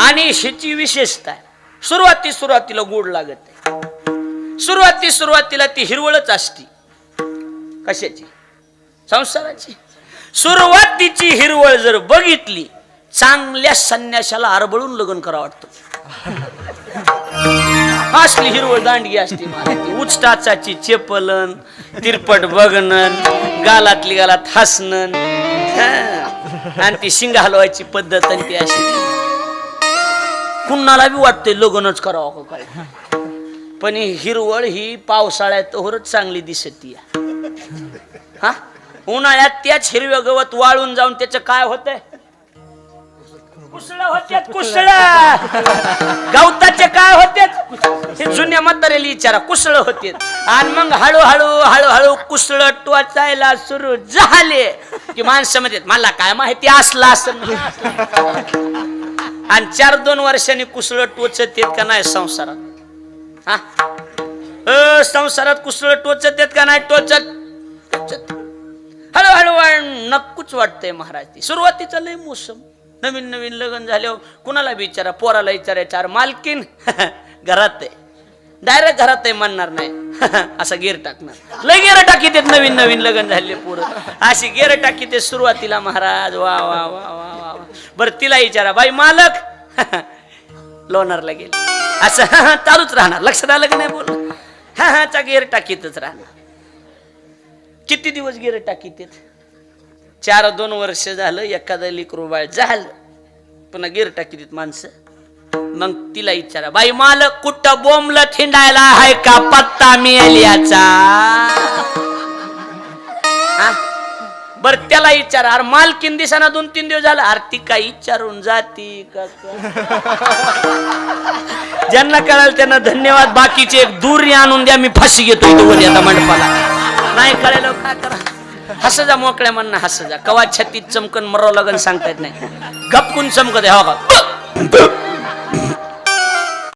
आणि ह्याची विशेषता सुरुवाती सुरुवातीला गोड लागत आहे सुरुवाती सुरुवातीला ती हिरवळच असती. कशाची? संसाराची. सुरुवातीची हिरवळ जर बघितली चांगल्या संन्याशाला आरबळून लग्न करा वाटतं. असली हिरवळ दांडगी असते उचटाचाची चेपलन तिरपट बघणं गालातली गालात हसणं. आणि ती शिंग हलवायची पद्धत आणि ती अशी. कुणाला बी वाटतंय लग्नच करावं का काय? पण ही हिरवळ ही पावसाळ्यात होरच चांगली दिसत हा? उन्हाळ्यात त्याच हिरव्या गवत वाळून जाऊन त्याचं काय होतंय? कुसळ होत्यात कुसळ! गवताचे काय होते हे जुन्या म्हातारेला विचारा कुसळ होते आणि मग हळूहळू हळूहळू कुसळ टोचायला सुरू झाले. की माणसं म्हणतात मला काय माहिती असलं असं आणि चार दोन वर्षांनी कुसळ टोचत येत का नाही संसारात? हा? अ, संसारात कुसळ टोचत येत का नाही? टोचत टोचत. हळूहळू हळू नक्कूच वाटतंय महाराज. ती सुरुवातीचं लय मोसम. नवीन नवीन लग्न झाल्यावर कुणाला विचारा पोराला विचारायचं मालकीन घरात आहे. डायरेक्ट घरात ते म्हणणार नाही. असा गेर टाकणार. लय गेर टाकीत आहेत नवीन नवीन लग्न झाले पुढं अशी गेर टाकी ते सुरुवातीला महाराज वा वा वा वा वा वा. बरं तिला विचारा बाई मालक. लोणारला गेले. असं चालूच राहणार. लक्षात आलं की नाही बोल हा हा चा गेर टाकीतच राहणार. किती दिवस गेर टाकीत चार दोन वर्ष झालं एखादं लिकरू बाळ झालं. पुन्हा गिर टाकीत माणसं. मग तिला विचारा बाई माल कुठं बोंबलं थिंडायला आहे का? पत्ता मिळेल याचा बर त्याला विचारा अरे मालकीन दिसाना दोन तीन दिवस झाला. आरती काय विचारून जाती का ज्यांना कळाल त्यांना धन्यवाद बाकीचे एक दूर आणून द्या मी फाशी घेतो इथं आता मंडपाला. नाही कळायला काय करा? हस जा मोकळ्या म्हणणं हस जा. कवा छत्तीत चमकन मरावं लागन सांगता येत नाही. गपकून चमकत आहे हो का?